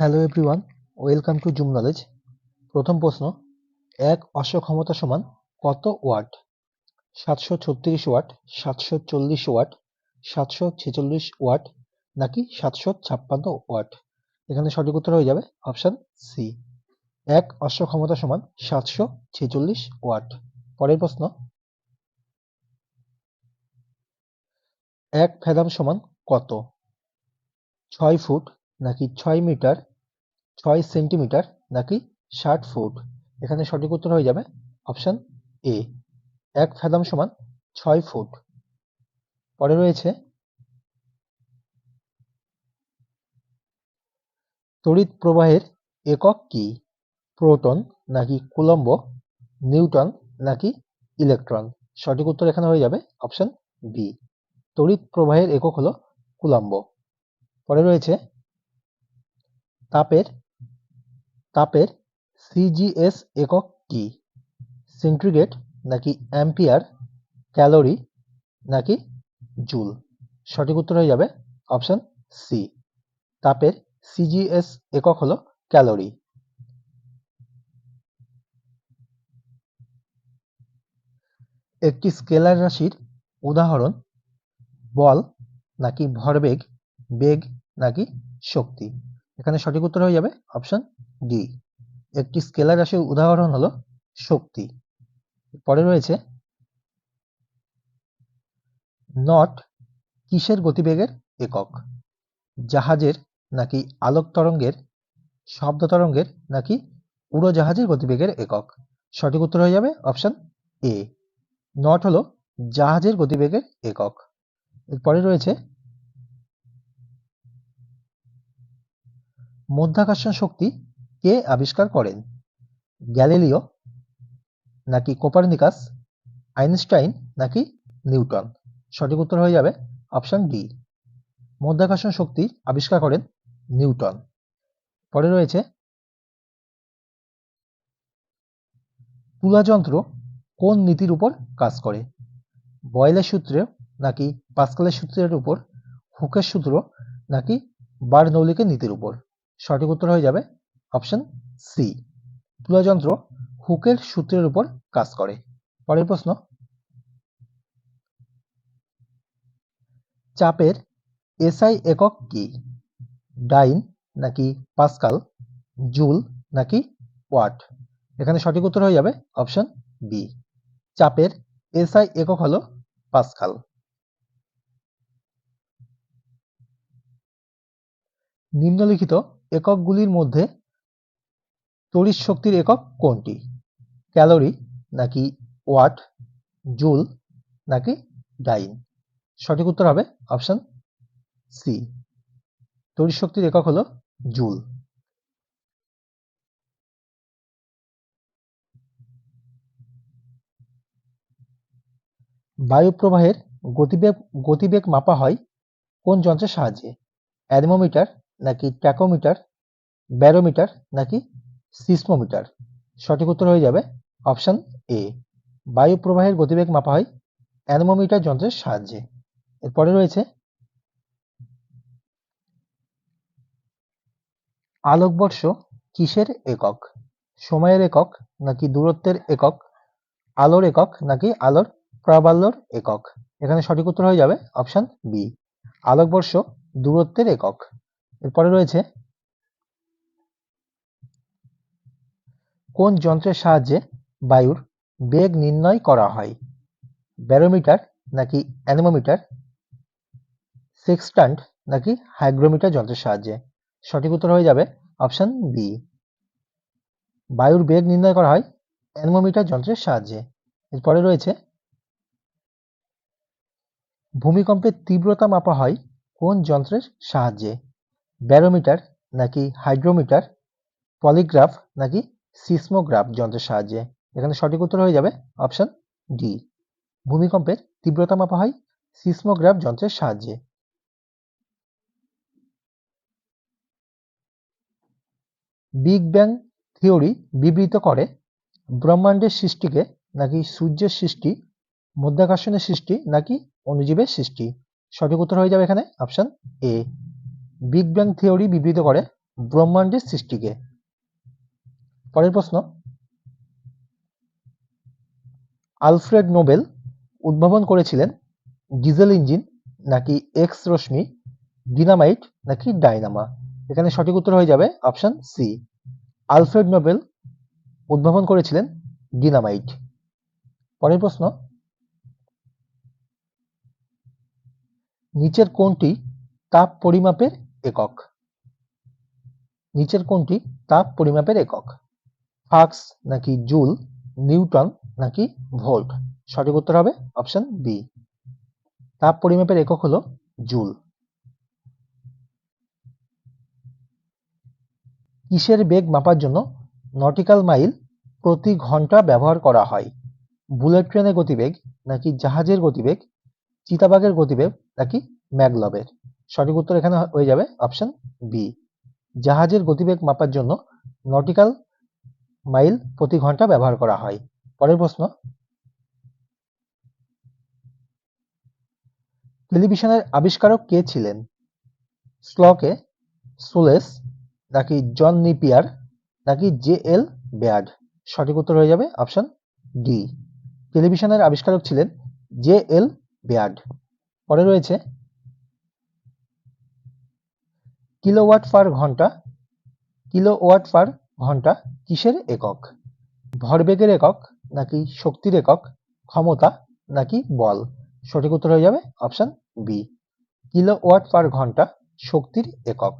Hello everyone welcome to zoom knowledge প্রথম প্রশ্ন, এক অশ্ব ক্ষমতা সমান কত ওয়াট? সাতশো ছত্রিশ ওয়াট, সাতশো চল্লিশ ওয়াট, সাতশো ছেচল্লিশ ওয়াট, নাকি সাতশো ছাপ্পান্ন ওয়াট? এখানে সঠিক উত্তর হয়ে যাবে অপশান সি এক অশ্ব ক্ষমতা সমান সাতশো ছেচল্লিশ ওয়াট। পরের প্রশ্ন, এক ফেদাম সমান কত? ছয় ফুট নাকি ছয় মিটার, ছয় সেন্টিমিটার নাকি ষাট ফুট? এখানে সঠিক উত্তর হয়ে যাবে অপশান এ এক ফেদাম সমান ছয় ফুট। পরে রয়েছে, তড়িৎ প্রবাহের একক কি? প্রোটন নাকি কুলম্ব নিউটন নাকি ইলেকট্রন? সঠিক উত্তর এখানে হয়ে যাবে অপশান বি তড়িৎ প্রবাহের একক হলো কুলম্ব। পরে রয়েছে তাপের তাপের সিজিএস একক কি? সেন্ট্রিগেট নাকি অ্যাম্পিয়ার, ক্যালোরি নাকি জুল? সঠিক উত্তর হয়ে যাবে অপশন সি তাপের সিজিএস একক হলো ক্যালোরি। একটি স্কেলার রাশির উদাহরণ, বল নাকি ভরবেগ, বেগ নাকি শক্তি? এখানে সঠিক উত্তর হয়ে যাবে অপশন ডি একটি স্কেলার রাশির উদাহরণ হলো শক্তি। পরে রয়েছে নট কিসের গতিবেগের একক? জাহাজের নাকি আলোক তরঙ্গের, শব্দ তরঙ্গের নাকি উড়োজাহাজের গতিবেগের একক? সঠিক উত্তর হয়ে যাবে অপশন এ নট হলো জাহাজের গতিবেগের একক। এরপরে রয়েছে মধ্যাকর্ষণ শক্তি কে আবিষ্কার করেন? গ্যালিলিও নাকি কোপারনিকাস? আইনস্টাইন নাকি নিউটন? সঠিক উত্তর হয়ে যাবে অপশন ডি। মধ্যাকর্ষণ শক্তি আবিষ্কার করেন নিউটন। পরে রয়েছে তুলাযন্ত্র কোন নীতির উপর কাজ করে? বয়লের সূত্রে নাকি পাস্কালের সূত্রের উপর? হুকের সূত্র নাকি বার্নৌলিকের নীতির উপর? সঠিক উত্তর হয়ে যাবে অপশন সি তুলাযন্ত্র হুকের সূত্রের উপর কাজ করে। পরের প্রশ্ন। চাপের এসআই একক কি? ডাইন নাকি পাস্কাল? জুল নাকি ওয়াট? এখানে সঠিক উত্তর হয়ে যাবে অপশন বি চাপের এসআই একক হলো পাস্কাল। নিম্নলিখিত এককগুলির মধ্যে তড়িৎ শক্তির একক কোনটি? ক্যালোরি নাকি ওয়াট, জুল নাকি ডাইন? সঠিক উত্তর হবে অপশন সি। তড়িৎ শক্তির একক হলো জুল। বায়ু প্রবাহের গতিবেগ গতিবেগ মাপা হয় কোন যন্ত্রের সাহায্যে? অ্যাডমোমিটার নাকি ট্যাকোমিটার, ব্যারোমিটার, নাকি সিসমোমিটার? সঠিক উত্তর হয়ে যাবে অপশন এ। বায়ু প্রবাহের গতিবেগ মাপা হয় অ্যানোমোমিটার যন্ত্রের সাহায্যে। এরপরে রয়েছে আলোকবর্ষ কিসের একক? সময়ের একক নাকি দূরত্বের একক? আলোর একক নাকি আলোর প্রাবল্যর একক? এখানে সঠিক উত্তর হয়ে যাবে অপশন বি। আলোকবর্ষ দূরত্বের একক। এরপরে রয়েছে, কোন যন্ত্রের সাহায্যে বায়ুর বেগ নির্ণয় করা হয়? ব্যারোমিটার নাকি অ্যানেমোমিটার? সেক্সট্যান্ট নাকি হাইগ্রোমিটার যন্ত্রের সাহায্যে? সঠিক উত্তর হয়ে যাবে অপশান বি। বায়ুর বেগ নির্ণয় করা হয় অ্যানেমোমিটার যন্ত্রের সাহায্যে। এরপরে রয়েছে, ভূমিকম্পের তীব্রতা মাপা হয় কোন যন্ত্রের সাহায্যে? ব্যারোমিটার নাকি হাইড্রোমিটার, পলিগ্রাফ নাকি সিসমোগ্রাফ যন্ত্রের সাহায্যে? এখানে সঠিক উত্তর হয়ে যাবে অপশন ডি। ভূমিকম্পের তীব্রতা মাপা হয় সিসমোগ্রাফ যন্ত্রের সাহায্যে। বিগ ব্যাং থিওরি বিবৃত করে ব্রহ্মাণ্ডের সৃষ্টিকে নাকি সূর্যের সৃষ্টি, মধ্যাকর্ষণের সৃষ্টি নাকি অনুজীবের সৃষ্টি। সঠিক উত্তর হয়ে যাবে এখানে option A. Big bang theory বিবৃত করে ব্রহ্মাণ্ডের সৃষ্টিকে। পরের প্রশ্ন। আলফ্রেড নোবেল উদ্ভাবন করেছিলেন ডিজেল ইঞ্জিন নাকি এক্স রশ্মি, ডিনামাইট নাকি ডাইনামা? এখানে সঠিক উত্তর হয়ে যাবে অপশন সি। আলফ্রেড নোবেল উদ্ভাবন করেছিলেন ডিনামাইট। পরের প্রশ্ন। নিচের কোনটি তাপ পরিমাপের একক। নিচের কোনটি তাপ পরিমাপের একক। ফাক্স নাকি জুল, নিউটন নাকি ভোল্ট? সঠিক উত্তর হবে অপশন বি। তাপ পরিমাপের একক হলো জুল। কিসের বেগ মাপার জন্য নটিক্যাল মাইল প্রতি ঘণ্টা ব্যবহার করা হয়? বুলেট ট্রেনের গতিবেগ নাকি জাহাজের গতিবেগ, চিতাবাঘের গতিবেগ নাকি ম্যাগলবের? সঠিক উত্তর এখানে হয়ে যাবে অপশন বি জাহাজের গতিবেগ মাপার জন্য নটিক্যাল মাইল প্রতি ঘণ্টা ব্যবহার করা হয়। পরের প্রশ্ন। টেলিভিশনের আবিষ্কারক কে ছিলেন? স্লকে সুলেস, নাকি জন নিপিয়ার, নাকি জে এল ব্যাড? সঠিক উত্তর হয়ে যাবে অপশন ডি টেলিভিশনের আবিষ্কারক ছিলেন জে এল ব্যাড। পরে রয়েছে কিলোওয়াট পার ঘণ্টা? কিলোওয়াট পার ঘণ্টা কিসের একক? ভরবেগের একক নাকি শক্তির একক? ক্ষমতা নাকি বল? সঠিক উত্তর হয়ে যাবে অপশন বি কিলোওয়াট পার ঘণ্টা শক্তির একক।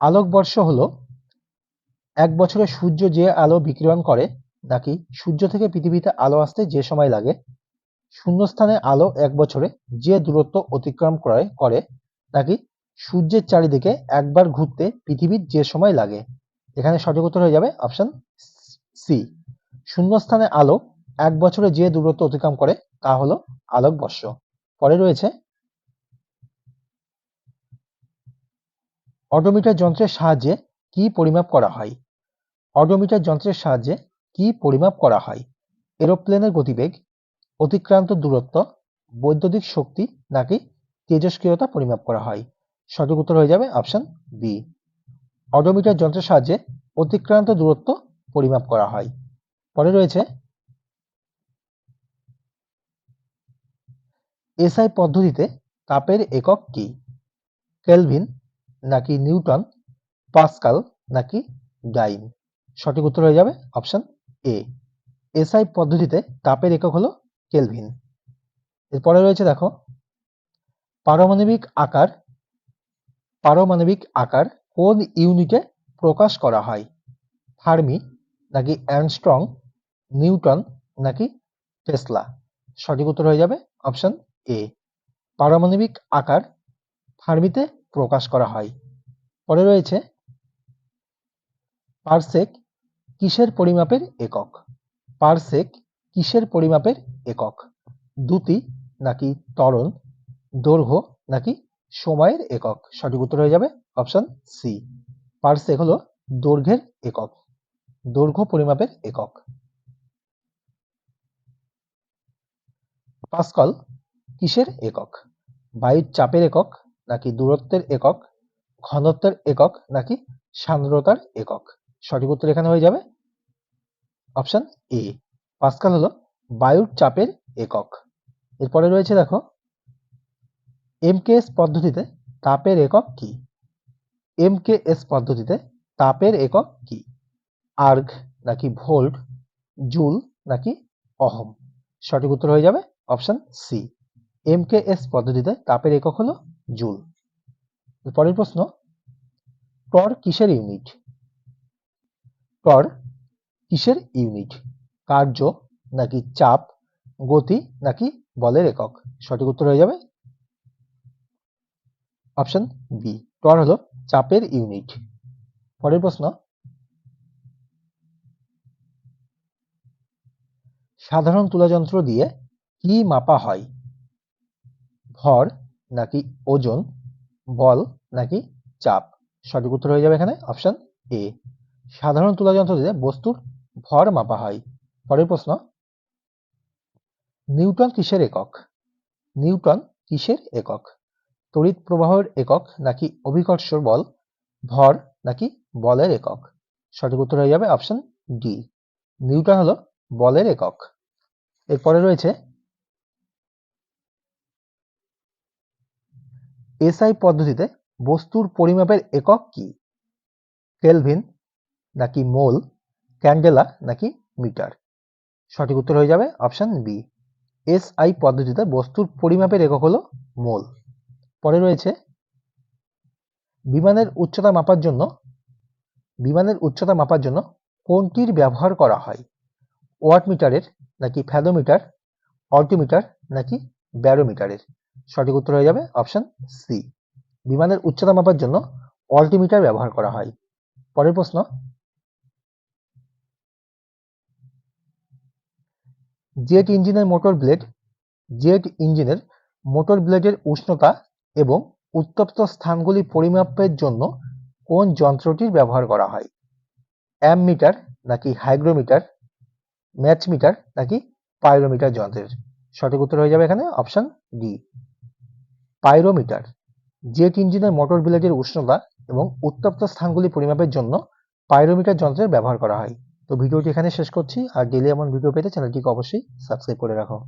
আলোকবর্ষ হল এক বছরে সূর্য যে আলো বিকিরণ করে নাকি সূর্য থেকে পৃথিবীতে আলো আসতে যে সময় লাগে শূন্যস্থানে আলো এক বছরে যে দূরত্ব অতিক্রম করে করে নাকি সূর্যের চারিদিকে একবার ঘুরতে পৃথিবীর যে সময় লাগে? এখানে সঠিক উত্তর হয়ে যাবে অপশন সি শূন্যস্থানে আলো এক বছরে যে দূরত্ব অতিক্রম করে, তা হলো আলোকবর্ষ। পরে রয়েছে অডোমিটার যন্ত্রের সাহায্যে কি পরিমাপ করা হয়? অডোমিটার যন্ত্রের সাহায্যে কি পরিমাপ করা হয়? এরোপ্লেনের গতিবেগ অতিক্রান্ত দূরত্ব, বৈদ্যুতিক শক্তি নাকি তেজস্ক্রিয়তা পরিমাপ করা হয়? সঠিক উত্তর হয়ে যাবে অপশন বি। অডোমিটার যন্ত্রের সাহায্যে অতিক্রান্ত দূরত্ব পরিমাপ করা হয়। পরে রয়েছে এসআই পদ্ধতিতে তাপের একক কি? কেলভিন নাকি নিউটন, পাস্কাল নাকি ডাইন? সঠিক উত্তর হয়ে যাবে অপশন এ। এসআই পদ্ধতিতে তাপের একক হলো কেলভিন। এরপরে রয়েছে দেখো, পারমাণবিক আকার পারমাণবিক আকার কোন ইউনিটে প্রকাশ করা হয়? ফার্মি নাকি অ্যানস্ট্রং নিউটন নাকি টেসলা? সঠিক উত্তর হয়ে যাবে অপশন এ। পারমাণবিক আকার ফার্মিতে প্রকাশ করা হয়। পরে রয়েছে, পারসেক কিসের পরিমাপের একক? পারসেক কিসের পরিমাপের একক? দ্যুতি নাকি ত্বরণ? দৈর্ঘ্য নাকি সময়ের একক? সঠিক উত্তর হয়ে যাবে অপশন সি। পার্সেক হলো দৈর্ঘ্যের একক। দৈর্ঘ্য পরিমাপের একক। পাস্কল, কিসের একক? বায়ুর চাপের একক নাকি দূরত্বের একক? ঘনত্বের একক নাকি সান্দ্রতার একক? সঠিক উত্তর এখানে হয়ে যাবে অপশন এ। পাস্কাল হলো বায়ুর চাপের একক। এরপরে রয়েছে দেখো এমকেএস পদ্ধতিতে তাপের একক কি? এমকেএস পদ্ধতিতে তাপের একক কি? আর্গ নাকি ভোল্ট, জুল নাকি অহম? সঠিক উত্তর হয়ে যাবে অপশন সি এমকেএস পদ্ধতিতে তাপের একক হলো জুল। পরের প্রশ্ন টর কিসের ইউনিট? টর কিসের ইউনিট? কার্য নাকি চাপ, গতি নাকি বলের একক? সঠিক উত্তর হয়ে যাবে? অপশন বি টর হলো চাপের ইউনিট পরের প্রশ্ন। সাধারণ তুলাযন্ত্র দিয়ে কি মাপা হয়? ভর নাকি ওজন, বল নাকি চাপ? সঠিক উত্তর হয়ে যাবে এখানে। অপশন এ সাধারণ তুলাযন্ত্র দিয়ে বস্তুর ভর মাপা হয়। পরের প্রশ্ন। নিউটন কিসের একক? নিউটন কিসের একক? তড়িৎ প্রবাহের একক নাকি অভিকর্ষ বল? ভর নাকি বলের একক? সঠিক উত্তর হয়ে যাবে অপশন ডি। নিউটন হলো বলের একক। এরপরে রয়েছে এসআই পদ্ধতিতে বস্তুর পরিমাপের একক কি? কেলভিন নাকি মোল? ক্যান্ডেলা নাকি মিটার? সঠিক উত্তর হয়ে যাবে অপশন বি এসআই পদ্ধতিতে বস্তুর পরিমাপের একক হলো মোল। পরে রয়েছে, বিমানের উচ্চতা মাপার জন্য, বিমানের উচ্চতা মাপার জন্য কোনটির ব্যবহার করা হয়? ওয়াট মিটারের নাকি ফ্যাদোমিটার অল্টিমিটার নাকি ব্যারোমিটারের? সঠিক উত্তর হয়ে যাবে অপশান সি বিমানের উচ্চতা মাপার জন্য অল্টিমিটার ব্যবহার করা হয়। পরের প্রশ্ন জেট ইঞ্জিনের মোটর ব্লেড, জেট ইঞ্জিনের মোটর ব্লেডের উষ্ণতা এবং উত্তপ্ত স্থানগুলি পরিমাপের জন্য কোন যন্ত্রটির ব্যবহার করা হয়? অ্যামমিটার নাকি হাইগ্রোমিটার, ম্যাচমিটার নাকি পাইরোমিটার যন্ত্রের? সঠিক উত্তর হয়ে যাবে এখানে অপশন ডি। পাইরোমিটার, জেট ইঞ্জিনের মোটর ব্লেডের উষ্ণতা এবং উত্তপ্ত স্থানগুলি পরিমাপের জন্য পাইরোমিটার যন্ত্রের ব্যবহার করা হয়। তো ভিডিওটি এখানে শেষ করছি। আর ডেলি এমন ভিডিও পেতে চ্যানেলটিকে অবশ্যই সাবস্ক্রাইব করে রাখো।